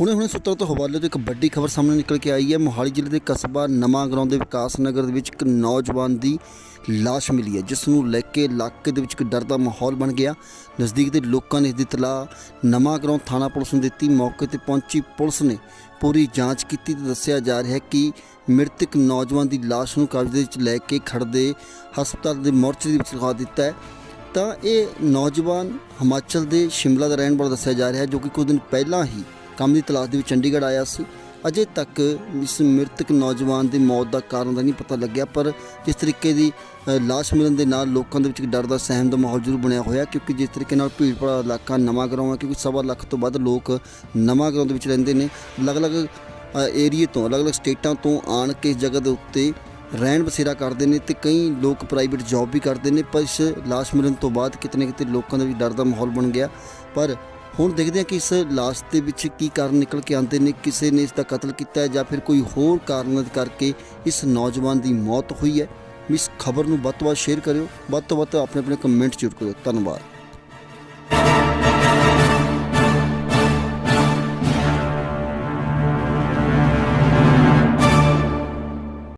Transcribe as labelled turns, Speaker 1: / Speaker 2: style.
Speaker 1: ਹੁਣੇ ਹੁਣੇ ਸੂਤਰਾਂ ਤੋਂ ਹਵਾਲੇ ਤੋਂ ਇੱਕ ਵੱਡੀ ਖਬਰ ਸਾਹਮਣੇ ਨਿਕਲ ਕੇ ਆਈ ਹੈ। ਮੋਹਾਲੀ ਜ਼ਿਲ੍ਹੇ ਦੇ ਕਸਬਾ ਨਵਾਂ ਗਰਾਉਂ ਦੇ ਵਿਕਾਸ ਨਗਰ ਦੇ ਵਿੱਚ ਇੱਕ ਨੌਜਵਾਨ ਦੀ ਲਾਸ਼ ਮਿਲੀ ਹੈ, ਜਿਸ ਨੂੰ ਲੈ ਕੇ ਇਲਾਕੇ ਦੇ ਵਿੱਚ ਇੱਕ ਡਰ ਦਾ ਮਾਹੌਲ ਬਣ ਗਿਆ। ਨਜ਼ਦੀਕ ਦੇ ਲੋਕਾਂ ਨੇ ਇਸ ਦੀ ਤਲਾਹ ਨਵਾਂ ਗਰਾਉਂ ਥਾਣਾ ਪੁਲਿਸ ਨੂੰ ਦਿੱਤੀ। ਮੌਕੇ ਤੇ ਪਹੁੰਚੀ ਪੁਲਿਸ ਨੇ ਪੂਰੀ ਜਾਂਚ ਕੀਤੀ ਤੇ ਦੱਸਿਆ ਜਾ ਰਿਹਾ ਹੈ ਕਿ ਮ੍ਰਿਤਕ ਨੌਜਵਾਨ ਦੀ ਲਾਸ਼ ਨੂੰ ਕਬਜ਼ੇ ਵਿੱਚ ਲੈ ਕੇ ਖੜਦੇ ਹਸਪਤਾਲ ਦੇ ਮੋਰਚੇ ਦੇ ਵਿੱਚ ਲਗਾ ਦਿੱਤਾ ਹੈ। ਤਾਂ ਇਹ ਨੌਜਵਾਨ ਹਿਮਾਚਲ ਦੇ ਸ਼ਿਮਲਾ ਦਾ ਰਹਿਣ ਵਾਲਾ ਦੱਸਿਆ ਜਾ ਰਿਹਾ ਹੈ, ਜੋ ਕਿ ਕੁਝ ਦਿਨ ਪਹਿਲਾਂ ਹੀ ਕੰਮ ਦੀ ਤਲਾਸ਼ ਦੇ ਵਿੱਚ ਚੰਡੀਗੜ੍ਹ ਆਇਆ ਸੀ। ਅਜੇ ਤੱਕ ਇਸ ਮ੍ਰਿਤਕ ਨੌਜਵਾਨ ਦੀ ਮੌਤ ਦਾ ਕਾਰਨ ਦਾ ਨਹੀਂ ਪਤਾ ਲੱਗਿਆ ਪਰ ਜਿਸ ਤਰੀਕੇ ਦੀ ਅ, ਲਾਸ਼ ਮਿਲਣ ਦੇ ਨਾਲ ਲੋਕਾਂ ਦੇ ਵਿੱਚ ਡਰ ਦਾ ਸਹਿਮ ਦਾ ਮਾਹੌਲ ਜ਼ਰੂਰ ਬਣਿਆ ਹੋਇਆ ਕਿਉਂਕਿ ਜਿਸ ਤਰੀਕੇ ਨਾਲ ਭੀੜ ਭੜਾ ਇਲਾਕਾ ਨਵਾਂ ਗਰਾਉਂ ਹੈ ਕਿਉਂਕਿ ਸਵਾ ਲੱਖ ਤੋਂ ਵੱਧ ਲੋਕ ਨਵਾਂ ਗਰਾਉਂ ਦੇ ਵਿੱਚ ਰਹਿੰਦੇ ਨੇ। ਅਲੱਗ-ਅਲੱਗ ਏਰੀਏ ਤੋਂ ਅਲੱਗ-ਅਲੱਗ ਸਟੇਟਾਂ ਤੋਂ ਆਣ ਕੇ ਜਗ੍ਹਾ ਦੇ ਉੱਤੇ ਰਹਿਣ ਬਸੇਰਾ ਕਰਦੇ ਨੇ ਤੇ ਕਈ ਲੋਕ ਪ੍ਰਾਈਵੇਟ ਜੌਬ ਵੀ ਕਰਦੇ ਨੇ ਪਰ ਇਸ ਲਾਸ਼ ਮਿਲਣ ਤੋਂ ਬਾਅਦ ਕਿਤੇ ਨਾ ਕਿਤੇ ਲੋਕਾਂ ਦੇ ਵਿੱਚ ਡਰ ਦਾ ਮਾਹੌਲ ਬਣ ਗਿਆ। ਪਰ ਹੁਣ ਦੇਖਦੇ ਹਾਂ ਕਿ ਇਸ ਲਾਸ਼ ਦੇ ਵਿੱਚ ਕੀ ਕਾਰਨ ਨਿਕਲ ਕੇ ਆਉਂਦੇ ਨੇ, ਕਿਸੇ ਨੇ ਇਸ ਦਾ ਕਤਲ ਕੀਤਾ ਹੈ ਜਾਂ ਫਿਰ ਕੋਈ ਹੋਰ ਕਾਰਨ ਕਰਕੇ ਇਸ ਨੌਜਵਾਨ ਦੀ ਮੌਤ ਹੋਈ ਹੈ। ਇਸ ਖਬਰ ਨੂੰ ਵੱਧ ਤੋਂ ਵੱਧ ਸ਼ੇਅਰ ਕਰਿਓ, ਵੱਧ ਤੋਂ ਵੱਧ ਆਪਣੇ ਆਪਣੇ ਕਮੈਂਟ ਜ਼ਰੂਰ ਕਰਿਓ। ਧੰਨਵਾਦ।